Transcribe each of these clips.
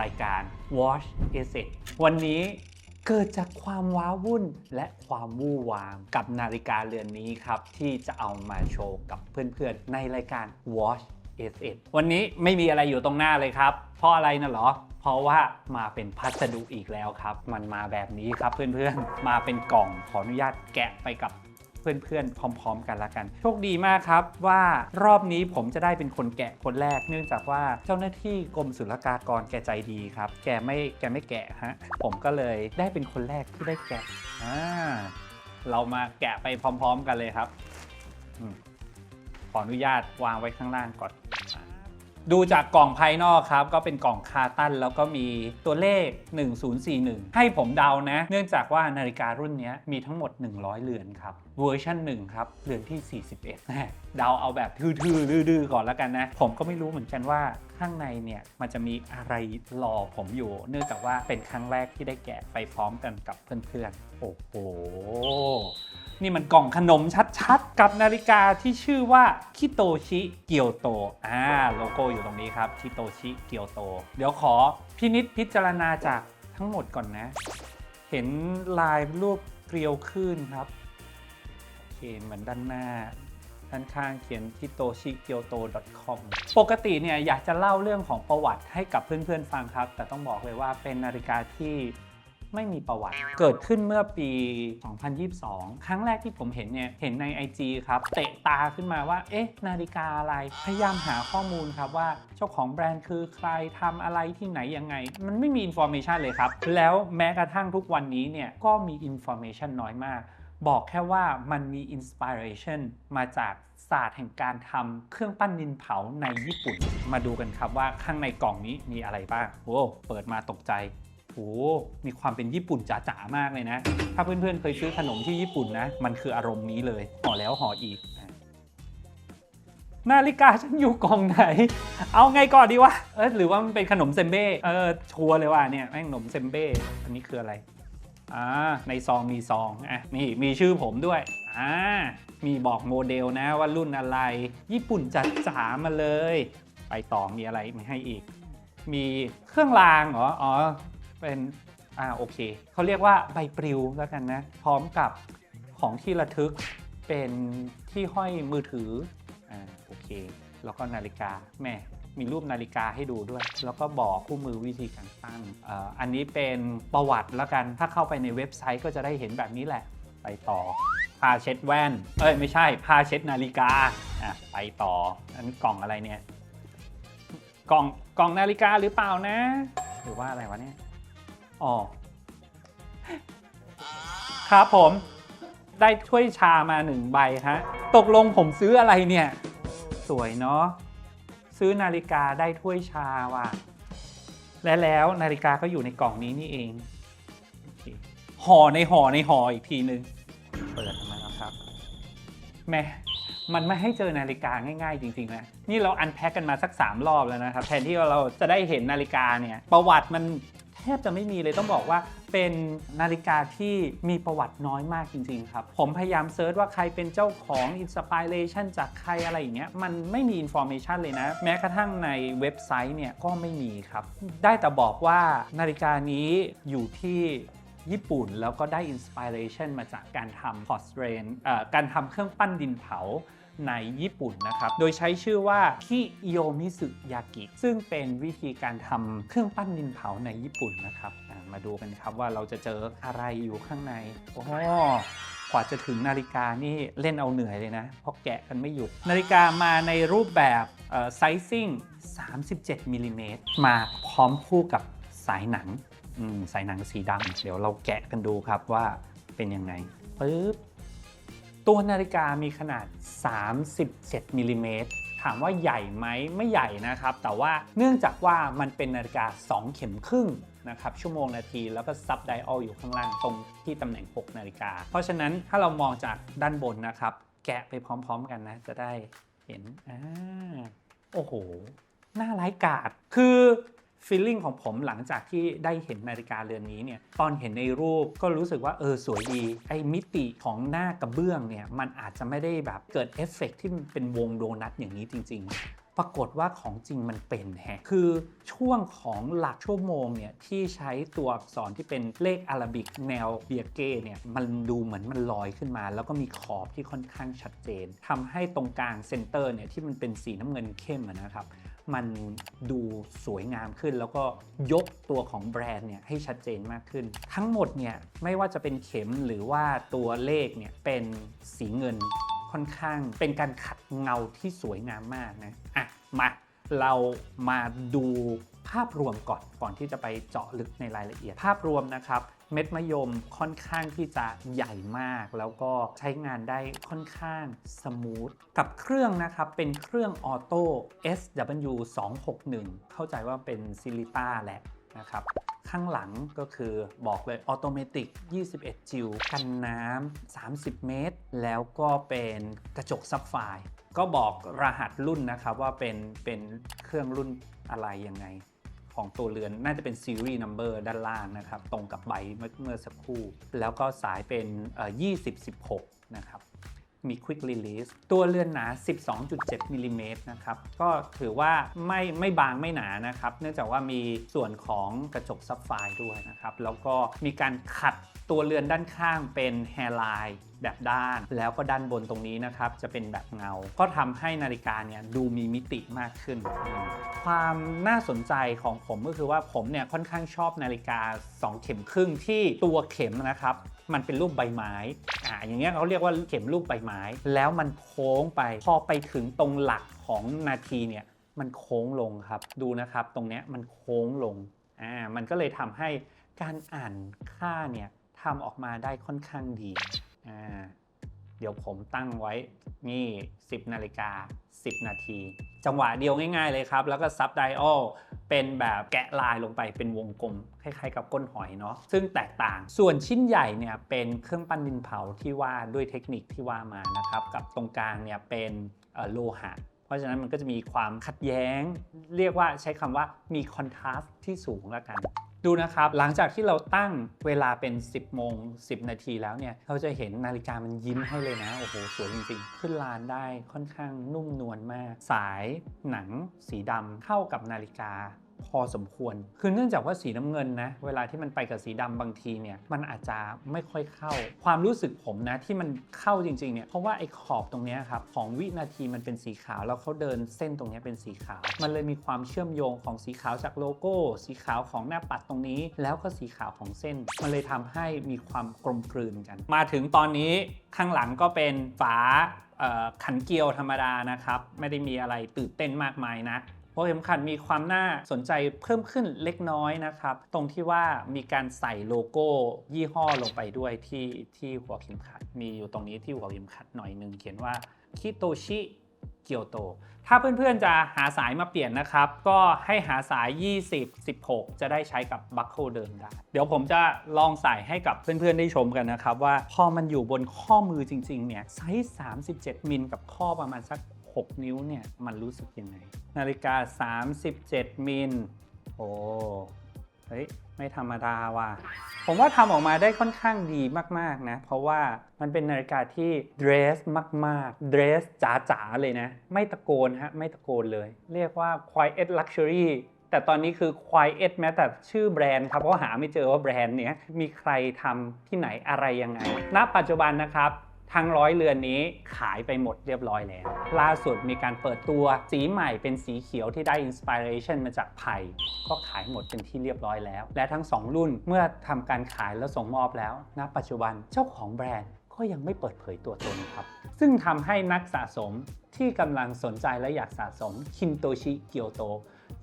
รายการ Watch e s s e t วันนี้เกิดจากความว้าวุ่นและความวู่วามกับนาฬิกาเรือนนี้ครับ ที่จะเอามาโชว์กับเพื่อนๆ ในรายการ Watch s 1วันนี้ไม่มีอะไรอยู่ตรงหน้าเลยครับ เพราะอะไรนะหรอ เพราะว่ามาเป็นพัสดุอีกแล้วครับ มันมาแบบนี้ครับเพื่อนๆ มาเป็นกล่องขออนุญาตแกะไปกับ เพื่อนๆ พร้อม ๆ กันละกัน โชคดีมากครับว่ารอบนี้ผมจะได้เป็นคนแกะคนแรก เนื่องจากว่าเจ้าหน้าที่กรมศุลกากรแกใจดีครับ แกไม่แกไม่แกะฮะผมก็เลยได้เป็นคนแรกที่ได้แกะอ่าเรามาแกะไปพร้อม ๆ กันเลยครับขออนุญาตวางไว้ข้างล่างก่อน ดูจากกล่องภายนอกครับ ก็เป็นกล่องคาร์ตันแล้วก็มีตัวเลข 1041 ให้ผมเดานะ เนื่องจากว่านาฬิการุ่นนี้มีทั้งหมด 100 เรือนครับเวอร์ชัน1ครับเรือนที่ 41เดาเอาแบบทื่อๆดื้อๆก่อนแล้วกันนะ ผมก็ไม่รู้เหมือนกันว่าข้างในเนี่ยมันจะมีอะไรรอผมอยู่ เนื่องจากว่าเป็นครั้งแรกที่ได้แกะไปพร้อมกันกับเพื่อนๆโอ้โห นี่มันกล่องขนมชัดๆ กับนาฬิกาที่ชื่อว่าคิโตชิเกียวโตอ่าโลโก้อยู่ตรงนี้ครับคิโตชิเกียวโต เดี๋ยวขอพินิษพิจารณาจากทั้งหมดก่อนนะ เห็นลายรูปเกลียวขึ้นครับโอเคเหมือนด้านหน้าด้านข้างเขียน hitoshikyoto.com ปกติเนี่ยอยากจะเล่าเรื่องของประวัติให้กับเพื่อนๆฟังครับ แต่ต้องบอกเลยว่าเป็นนาฬิกาที่ ไม่มีประวัติ เกิดขึ้นเมื่อปี 2022 ครั้งแรกที่ผมเห็นเนี่ย เห็นใน IG ครับ เตะตาขึ้นมาว่า เอ๊ะ นาฬิกาอะไร พยายามหาข้อมูลครับว่าเจ้าของแบรนด์คือใครทำอะไรที่ไหนยังไง มันไม่มีอินโฟเมชันเลยครับ แล้วแม้กระทั่งทุกวันนี้เนี่ยก็มีอินโฟเมชันน้อยมาก บอกแค่ว่ามันมีอินสปิเรชันมาจากศาสตร์แห่งการทำเครื่องปั้นดินเผาในญี่ปุ่น มาดูกันครับว่าข้างในกล่องนี้มีอะไรบ้าง โอ้เปิดมาตกใจ โอ้มีความเป็นญี่ปุ่นจ๋าๆมากเลยนะ ถ้าเพื่อนๆเคยซื้อขนมที่ญี่ปุ่นนะ มันคืออารมณ์นี้เลยห่อแล้วห่ออีก นาฬิกาฉันอยู่กองไหน เอาไงก่อนดีวะ เออหรือว่ามันเป็นขนมเซมเบ้ เออ ชัวร์เลยว่าเนี่ยแม่งขนมเซมเบ้ อันนี้คืออะไรอ่าในซองมีซองอะนี่มีชื่อผมด้วยอ่ามีบอกโมเดลนะว่ารุ่นอะไร ญี่ปุ่นจัดจ๋ามาเลย ไปต่อมีอะไรไม่ให้อีก มีเครื่องรางเหรอ อ๋อ เป็นอ่าโอเคเขาเรียกว่าใบปลิวแล้วกันนะ พร้อมกับของที่ระทึกเป็นที่ห้อยมือถืออ่าโอเค แล้วก็นาฬิกาแม่มีรูปนาฬิกาให้ดูด้วย แล้วก็บอกคู่มือวิธีการตั้งอ่ออันนี้เป็นประวัติแล้วกัน ถ้าเข้าไปในเว็บไซต์ก็จะได้เห็นแบบนี้แหละ ไปต่อผ้าเช็ดแว่น เอ้ยไม่ใช่ผ้าเช็ดนาฬิกาอะไปต่อ อันนี้กล่องอะไรเนี่ย กล่องกล่องนาฬิกาหรือเปล่านะ หรือว่าอะไรวะเนี่ย อ๋อ ครับผม ได้ถ้วยชามาหนึ่งใบฮะ ตกลงผมซื้ออะไรเนี่ย สวยเนาะ ซื้อนาฬิกาได้ถ้วยชาว่ะ และแล้วนาฬิกาก็อยู่ในกล่องนี้นี่เองโอเคห่อในห่อในห่ออีกทีนึง เปิดออกมาแล้วครับแม่ มันไม่ให้เจอนาฬิกาง่ายๆ จริงๆนะ นี่เราอันแพ็กกันมาสัก 3 รอบแล้วนะครับ แทนที่เราจะได้เห็นนาฬิกาเนี่ย ประวัติมัน แทบจะไม่มีเลยต้องบอกว่าเป็นนาฬิกาที่มีประวัติน้อยมากจริง ๆ ครับ ผมพยายามเซิร์ชว่าใครเป็นเจ้าของอินสปิเรชันจากใครอะไรอย่างเงี้ยมันไม่มีอินโฟเมชันเลยนะ แม้กระทั่งในเว็บไซต์เนี่ยก็ไม่มีครับ ได้แต่บอกว่านาฬิกานี้อยู่ที่ญี่ปุ่นแล้วก็ได้อินสปิเรชันมาจากการทำพอสเรนการทำเครื่องปั้นดินเผา ในญี่ปุ่นนะครับ โดยใช้ชื่อว่าคิโยมิสึยากิ ซึ่งเป็นวิธีการทำเครื่องปั้นดินเผาในญี่ปุ่นนะครับมาดูกันครับว่าเราจะเจออะไรอยู่ข้างใน โอ้กว่าจะถึงนาฬิกานี่เล่นเอาเหนื่อยเลยนะ เพราะแกะกันไม่หยุด นาฬิกามาในรูปแบบไซซิ่ง 37มิลลิเมตรมาพร้อมคู่กับสายหนังสายหนังสีดำเดี๋ยวเราแกะกันดูครับว่าเป็นยังไงปึ๊บ ตัวนาฬิกามีขนาด 37มิลลิเมตรถามว่าใหญ่ไหมไม่ใหญ่นะครับ แต่ว่าเนื่องจากว่ามันเป็นนาฬิกา 2 เข็มครึ่งนะครับชั่วโมงนาทีแล้วก็ซับไดออลอยู่ข้างล่างตรงที่ตำแหน่ง 6 นาฬิกา เพราะฉะนั้นถ้าเรามองจากด้านบนนะครับ แกะไปพร้อมๆกันนะ จะได้เห็นอ่าโอ้โหน่าร้ายกาดคือ ฟีลลิ่งของผมหลังจากที่ได้เห็นนาฬิกาเรือนนี้เนี่ยตอนเห็นในรูปก็รู้สึกว่าเออสวยดีไอ้มิติของหน้ากระเบื้องเนี่ยมันอาจจะไม่ได้แบบเกิดเอฟเฟกต์ที่มันเป็นวงโดนัทอย่างนี้จริง ๆปรากฏว่าของจริงมันเป็นแฮะคือช่วงของหลักชั่วโมงเนี่ยที่ใช้ตัวอักษรที่เป็นเลขอาราบิกแนวเบียเก้เนี่ยมันดูเหมือนมันลอยขึ้นมา แล้วก็มีขอบที่ค่อนข้างชัดเจนทำให้ตรงกลางเซนเตอร์เนี่ยที่มันเป็นสีน้ำเงินเข้มนะครับ มันดูสวยงามขึ้น แล้วก็ยกตัวของแบรนด์เนี่ยให้ชัดเจนมากขึ้น ทั้งหมดเนี่ยไม่ว่าจะเป็นเข็มหรือว่าตัวเลขเนี่ยเป็นสีเงินค่อนข้างเป็นการขัดเงาที่สวยงามมากนะอะมาเรามาดูภาพรวมก่อนก่อนที่จะไปเจาะลึกในรายละเอียดภาพรวมนะครับ เม็ดมะยมค่อนข้างที่จะใหญ่มาก แล้วก็ใช้งานได้ค่อนข้างสมูทกับเครื่องนะครับ เป็นเครื่องออโต้ SW 261 เข้าใจว่าเป็นซิลิต้าแหละนะครับข้างหลังก็คือบอกเลยออโตเมติก 21 จิวกันน้ำ 30 เมตร แล้วก็เป็นกระจกซับไฟก็บอกรหัสรุ่นนะครับว่าเป็นเป็นเครื่องรุ่นอะไรยังไง ของตัวเรือนน่าจะเป็นซีรีส์นัมเบอร์ด้านล่างนะครับ ตรงกับใบเมื่อเมื่อสักครู่ แล้วก็สายเป็นเอ่อ2016 นะครับ มี Quick Release ตัวเรือนหนา 12.7มิลลิเมตรนะครับ ก็ถือว่าไม่ไม่บางไม่หนานะครับ เนื่องจากว่ามีส่วนของกระจกซับไฟด้วยนะครับ แล้วก็มีการขัด ตัวเรือนด้านข้างเป็นแฮร์ไลน์แบบด้าน แล้วก็ด้านบนตรงนี้นะครับ จะเป็นแบบเงา ก็ทำให้นาฬิกาเนี่ยดูมีมิติมากขึ้น ความน่าสนใจของผมก็คือว่าผมเนี่ยค่อนข้างชอบนาฬิกา 2 เข็มครึ่งที่ตัวเข็มนะครับ มันเป็นรูปใบไม้อ่าอย่างเงี้ยเขาเรียกว่าเข็มรูปใบไม้ แล้วมันโค้งไป พอไปถึงตรงหลักของนาทีเนี่ยมันโค้งลงครับ ดูนะครับตรงเนี้ยมันโค้งลงอ่ามันก็เลยทำให้การอ่านค่าเนี่ย ทำออกมาได้ค่อนข้างดีอ่าเดี๋ยวผมตั้งไว้นี่ 10นาฬิกา 10 นาที จังหวะเดียวง่ายๆเลยครับ แล้วก็ซับไดออลเป็นแบบแกะลายลงไปเป็นวงกลม คล้ายๆกับก้นหอยเนาะซึ่งแตกต่างส่วนชิ้นใหญ่เนี่ยเป็นเครื่องปั้นดินเผาที่ว่าด้วยเทคนิคที่ว่ามานะครับ กับตรงกลางเนี่ยเป็นโลหะเพราะฉะนั้นมันก็จะมีความขัดแย้ง เรียกว่าใช้คำว่ามีคอนทราสต์ที่สูงแล้วกัน ดูนะครับ หลังจากที่เราตั้งเวลาเป็น 10 โมง 10 นาทีแล้วเนี่ย เราจะเห็นนาฬิกามันยิ้มให้เลยนะ โอ้โห สวยจริงๆ ขึ้นลานได้ค่อนข้างนุ่มนวลมาก สายหนังสีดำเข้ากับนาฬิกา พอสมควร คือเนื่องจากว่าสีน้ำเงินนะ เวลาที่มันไปกับสีดำบางทีเนี่ย มันอาจจะไม่ค่อยเข้า ความรู้สึกผมนะที่มันเข้าจริงๆเนี่ย เพราะว่าไอ้ขอบตรงนี้ครับของวินาทีมันเป็นสีขาว แล้วเขาเดินเส้นตรงนี้เป็นสีขาว มันเลยมีความเชื่อมโยงของสีขาวจากโลโก้ สีขาวของหน้าปัดตรงนี้ แล้วก็สีขาวของเส้น มันเลยทำให้มีความกลมกลืนกัน มาถึงตอนนี้ข้างหลังก็เป็นฝาขันเกลียวธรรมดานะครับ ไม่ได้มีอะไรตื่นเต้นมากมายนะ หัวเข็มขัดมีความน่าสนใจเพิ่มขึ้นเล็กน้อยนะครับ ตรงที่ว่ามีการใส่โลโก้ยี่ห้อลงไปด้วยที่ที่หัวเข็มขัด มีอยู่ตรงนี้ที่หัวเข็มขัดหน่อยหนึ่งเขียนว่าคิโตชิเกียวโต ถ้าเพื่อนๆจะหาสายมาเปลี่ยนนะครับ ก็ให้หาสาย 20 16 จะได้ใช้กับบัคเกิลเดิมได้ เดี๋ยวผมจะลองใส่ให้กับเพื่อนๆได้ชมกันนะครับ ว่าพอมันอยู่บนข้อมือจริงๆเนี่ยไซส์ 37 มิลกับข้อประมาณสัก 6 นิ้วเนี่ยมันรู้สึกยังไง นาฬิกา 37 มิล โอ้เฮ้ยไม่ธรรมดาว่ะ ผมว่าทำออกมาได้ค่อนข้างดีมากๆนะ เพราะว่ามันเป็นนาฬิกาที่เดรสมากๆเดรสจ๋าๆ เลยนะ ไม่ตะโกนฮะ ไม่ตะโกนเลย เรียกว่า quiet luxury แต่ตอนนี้คือ quiet แม้แต่ชื่อแบรนด์ครับเพราะหาไม่เจอว่าแบรนด์เนี้ยมีใครทำที่ไหนอะไรยังไง ณ ปัจจุบันนะครับ ทั้งร้อยเรือนนี้ขายไปหมดเรียบร้อยแล้ว ล่าสุดมีการเปิดตัวสีใหม่เป็นสีเขียวที่ได้อินสปิเรชันมาจากไผ่ก็ขายหมดเป็นที่เรียบร้อยแล้ว และทั้ง 2 รุ่นเมื่อทำการขายแล้วส่งมอบแล้วณปัจจุบันเจ้าของแบรนด์ก็ยังไม่เปิดเผยตัวตนครับ ซึ่งทำให้นักสะสมที่กำลังสนใจและอยากสะสมคินโตชิเกียวโต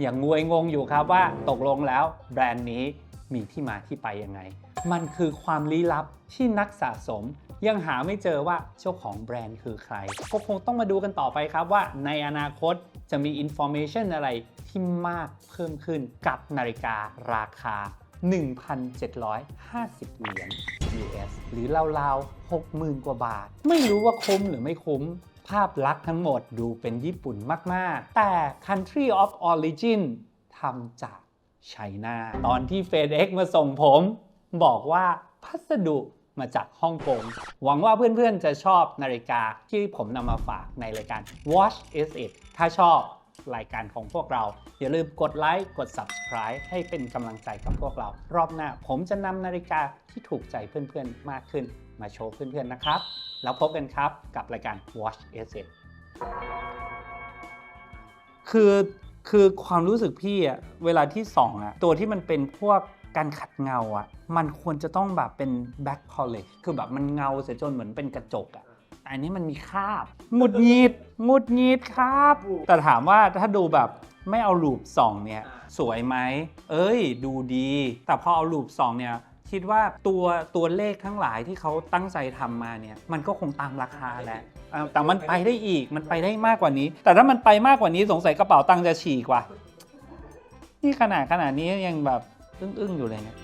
อย่างงวยงงอยู่ครับว่าตกลงแล้วแบรนด์นี้มีที่มาที่ไปยังไง มันคือความลี้ลับที่นักสะสม ยังหาไม่เจอว่าเจ้าของแบรนด์คือใคร ก็คงต้องมาดูกันต่อไปครับว่าในอนาคตจะมีอินโฟ a t ชันอะไรที่มากเพิ่มขึ้นกับนาฬิการาคา 1,750 เหรียญ US หรือราวๆ 60,000 กว่าบาท ไม่รู้ว่าคุ้มหรือไม่คุ้มภาพลักษณ์ทั้งหมดดูเป็นญี่ปุ่นมาก ๆ แต่ Country of Origin ทำจากไชน่า ตอนที่ FedEx มาส่งผม บอกว่าพัสดุ มาจากฮ่องกง หวังว่าเพื่อนๆจะชอบนาฬิกาที่ผมนำมาฝากในรายการ Watch is it ถ้าชอบรายการของพวกเรา อย่าลืมกดไลค์กด subscribe ให้เป็นกำลังใจกับพวกเรา รอบหน้าผมจะนำนาฬิกาที่ถูกใจเพื่อนๆมากขึ้น มาโชว์เพื่อนๆนะครับ แล้วพบกันครับกับรายการ Watch Asset คือคือความรู้สึกพี่อะเวลาที่ส่องอะตัวที่มันเป็นพวก การขัดเงาอะมันควรจะต้องแบบเป็น back polish คือแบบมันเงาเสียจนเหมือนเป็นกระจกอะแต่อันนี้มันมีคราบหงุดหงิดหงุดหงิดครับ แต่ถามว่าถ้าดูแบบไม่เอาลูปส่องเนี่ย สวยไหม เอ้ย ดูดี แต่พอเอาลูปส่องเนี่ย คิดว่าตัวตัวเลขทั้งหลายที่เขาตั้งใจทำมาเนี่ย มันก็คงตามราคาแหละเอ่อแต่มันไปได้อีกมันไปได้มากกว่านี้ แต่ถ้ามันไปมากกว่านี้สงสัยกระเป๋าตังค์จะฉีกว่ะนี่ขนาดขนาดนี้ยังแบบ อึ้งๆอยู่เลยเนี่ย